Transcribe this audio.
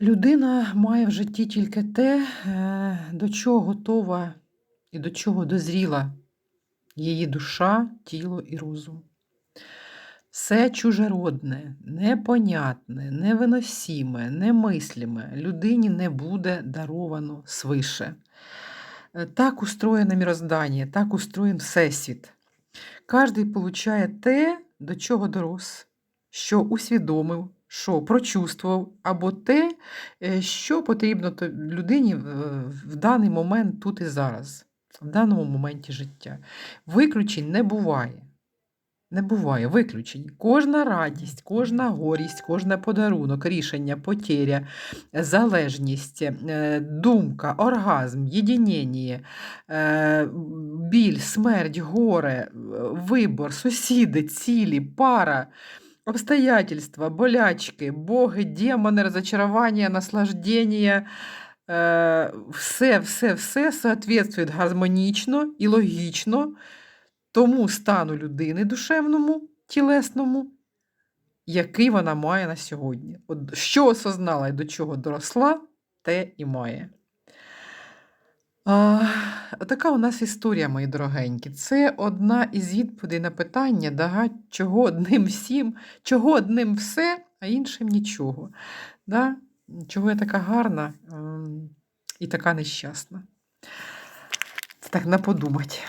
Людина має в житті тільки те, е, до чого готова і до чого дозріла її душа, тіло і розум. Все чужеродне, непонятне, невиносіме, немисліме людині не буде даровано свише. Е, Так устроєне міроздання, так устроєн Всесвіт. Кожний получає те, до чого дорос, що усвідомив, що прочувствував, або те, е, що потрібно людині в, даний момент тут і зараз, в даному моменті життя. Виключень не буває. Не буває виключень. Кожна радість, кожна горість, кожен подарунок, рішення, потеря, залежність, е, думка, оргазм, єдинення, е, біль, смерть, горе, вибор, сусіди, цілі, пара, обстоятельства, болячки, боги, демони, розочарування, наслаждення. е, Все, все, все соответствує гармонічно і логічно тому стану людини душевному, тілесному, який вона має на сьогодні. От що осознала і до чого доросла, те і має. А, така у нас історія, мої дорогенькі. Це одна із відповідей на питання, да, чого одним всім, чого одним все, а іншим нічого. Да? Чого я така гарна ем, і така нещасна. Це так на подумать.